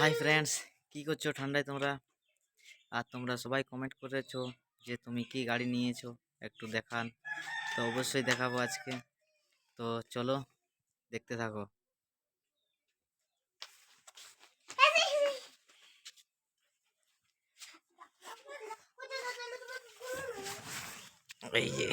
Hi friends কি করছ ঠান্ডায় তোমরা? আর তোমরা সবাই কমেন্ট করেছ যে তুমি কি গাড়ি নিয়েছো? একটু দেখান। তো অবশ্যই দেখাবো আজকে। তো চলো, দেখতে থাকো। এই যে।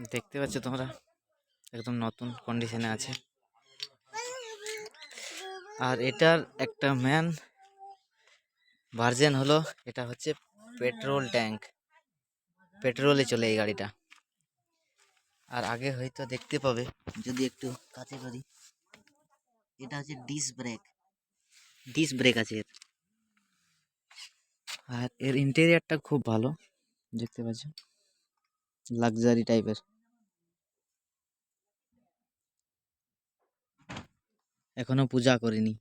দেখতে পাচ্ছ তোমরা? একদম নতুন কন্ডিশনে আছে। আর এটার একটা ম্যান ভার্জেন হলো, এটা হচ্ছে পেট্রোল ট্যাঙ্ক পেট্রোলে চলে এই গাড়িটা। আর আগে হয়তো দেখতে পাবে, যদি একটু কাছে করি, এটা হচ্ছে ডিস ব্রেক ডিস ব্রেক আছে এর। আর এর ইন্টেরিয়ারটা খুব ভালো, দেখতে পাচ্ছ? লাক্সারি টাইপের। এখনও পূজা করিনি।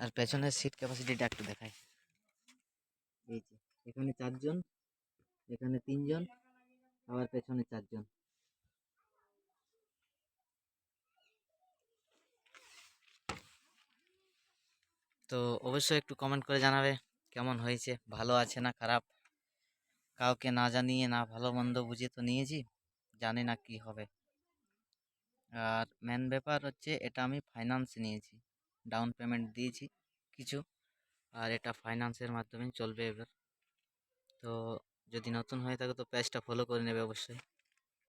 আর পেছনের সিট ক্যাপাসিটিটা একটু দেখাই। এই যে, এখানে চারজন, এখানে তিনজন, আবার পেছনে চারজন। তো অবশ্যই একটু কমেন্ট করে জানাবে, কেমন হয়েছে, ভালো আছে না খারাপ? কাউকে না জানিয়ে, না ভালো মন্দ বুঝে তো নিয়েছি। জানি না কি হবে। আর মেন ব্যাপার হচ্ছে এটা আমি ফাইন্যান্স নিয়েছি। ডাউন পেমেন্ট দিয়েছি কিছু। আর এটা ফাইন্যান্সের মাধ্যমে চলবে এবার। তো যদি নতুন হয়ে থাকে তো পেজটা ফলো করে নেবে অবশ্যই।